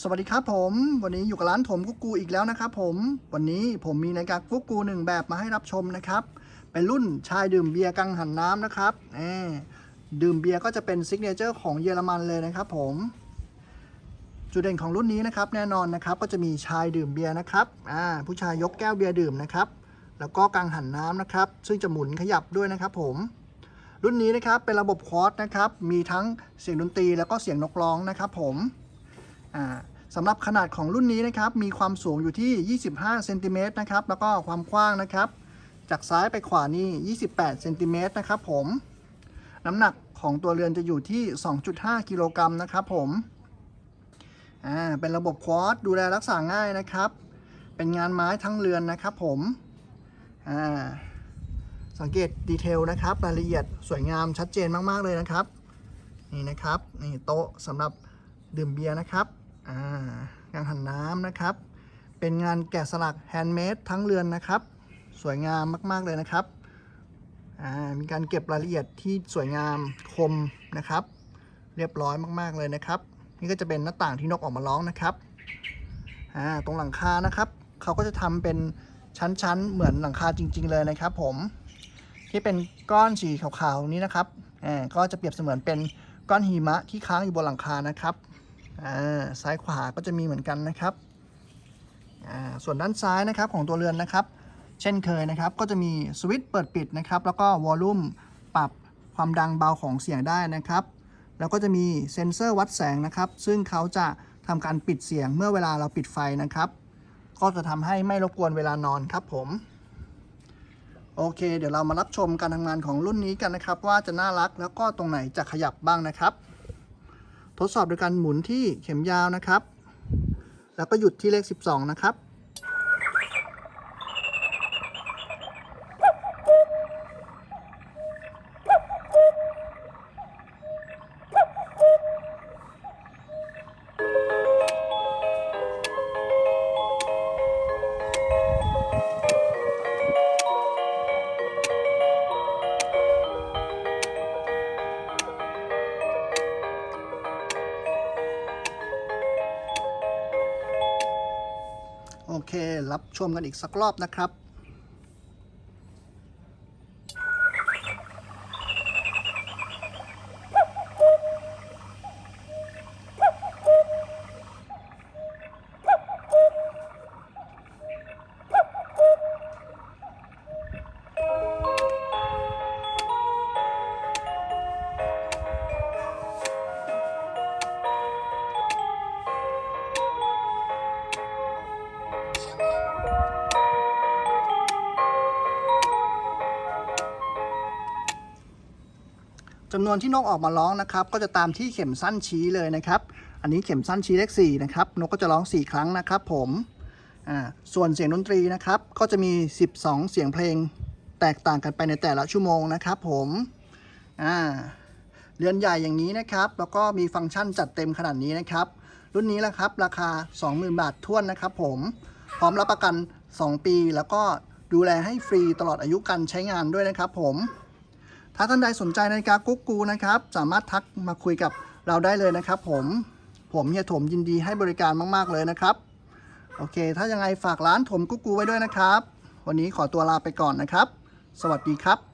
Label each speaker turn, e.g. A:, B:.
A: สวัสดีครับผม วันนี้อยู่กับร้านถมกุ๊กกูอีกแล้วนะครับผมวันนี้ผมมีนาฬิกากุ๊กกูหนึ่งแบบมาให้รับชมนะครับ เป็นรุ่นชายดื่มเบียร์กังหันน้ำนะครับแหมดื่มเบียร์ก็จะเป็นซิกเนเจอร์ของเยอรมันเลยนะครับผมจุดเด่นของรุ่นนี้นะครับแน่นอนนะครับก็จะมีชายดื่มเบียร์นะครับอ่าผู้ชายยกแก้วเบียร์ดื่มนะครับแล้วก็กังหันน้ำนะครับ ซึ่งจะหมุนขยับด้วยนะครับผมรุ่นนี้นะครับเป็นระบบคอร์สนะครับมีทั้งเสียงดนตรีแล้วก็เสียงนกร้องนะครับผม สำหรับขนาดของรุ่นนี้นะครับ มีความสูงอยู่ที่ 25เซนติเมตรนะครับ แล้วก็ความกว้างนะครับ จากซ้ายไปขวานี่ 28เซนติเมตรนะครับผม น้ำหนักของตัวเรือนจะอยู่ที่ 2.5 กิโลกรัมนะครับผม อ่า เป็นระบบควอตดูแลรักษาง่ายนะครับ เป็นงานไม้ทั้งเรือนนะครับผม อ่า สังเกตดีเทลนะครับ รายละเอียดสวยงามชัดเจนมาก ๆ เลยนะครับ นี่นะครับ นี่โต๊ะสำหรับดื่มเบียร์นะครับ งานหันน้ำนะครับ เป็นงานแกะสลักแฮนด์เมดทั้งเรือนนะครับ สวยงามมาก ๆ เลยนะครับอ่ามีการเก็บรายละเอียดที่สวยงามคมนะครับ เรียบร้อยมาก ๆ เลยนะครับ นี่ก็จะเป็นหน้าต่างที่นกออกมาร้องนะครับอ่าตรงหลังคานะครับ เขาก็จะทำเป็นชั้น ๆ เหมือนหลังคาจริง ๆ เลยนะครับ ผมที่เป็นก้อนสีขาวๆนี้นะครับอ่าก็จะเปรียบเสมือนเป็นก้อนหิมะที่ค้างอยู่บนหลังคานะครับ อ่าซ้ายขวาก็จะมีเหมือนกันนะครับอ่าส่วนด้านซ้ายนะครับของตัวเรือนนะครับ เช่นเคยนะครับ ก็จะมีสวิตช์เปิดปิดนะครับ แล้วก็วอลลุ่มปรับความดังเบาของเสียงได้นะครับ แล้วก็จะมีเซ็นเซอร์วัดแสงนะครับ ซึ่งเขาจะทำการปิดเสียงเมื่อเวลาเราปิดไฟนะครับ ก็จะทำให้ไม่รบกวนเวลานอนครับผมโอเค เดี๋ยวเรามารับชมการทำงานของรุ่นนี้กันนะครับ ว่าจะน่ารักแล้วก็ตรงไหนจะขยับบ้างนะครับ ทดสอบโดยการหมุนที่เข็มยาวนะครับ แล้วก็หยุดที่เลข 12 นะครับ เค รับชมกันอีกสักรอบนะครับ จำนวนที่นกออกมาร้องนะครับ ก็จะตามที่เข็มสั้นชี้เลยนะครับ อันนี้เข็มสั้นชี้เลข4นะครับนกก็จะร้อง 4 ครั้งนะครับ ผมอ่าส่วนเสียงดนตรีนะครับ ก็จะมี 12 เสียงเพลงแตกต่างกันไปในแต่ละชั่วโมงนะครับ ผมอ่าเรือนใหญ่อย่างนี้นะครับ แล้วก็มีฟังก์ชันจัดเต็มขนาดนี้นะครับ รุ่นนี้แหละครับ ราคา 20,000 บาทท้วนนะครับ ผม พร้อมรับประกัน 2 ปี แล้วก็ดูแลให้ฟรีตลอดอายุการใช้งานด้วยนะครับ ผม ถ้าท่านใดสนใจนาฬิกากุ๊กกูนะครับ สามารถทักมาคุยกับเราได้เลยนะครับ ผมผมเฮียถมยินดีให้บริการมากๆเลยนะครับ โอเค ถ้ายังไงฝากร้านถมกุ๊กกูไว้ด้วยนะครับ วันนี้ขอตัวลาไปก่อนนะครับ สวัสดีครับ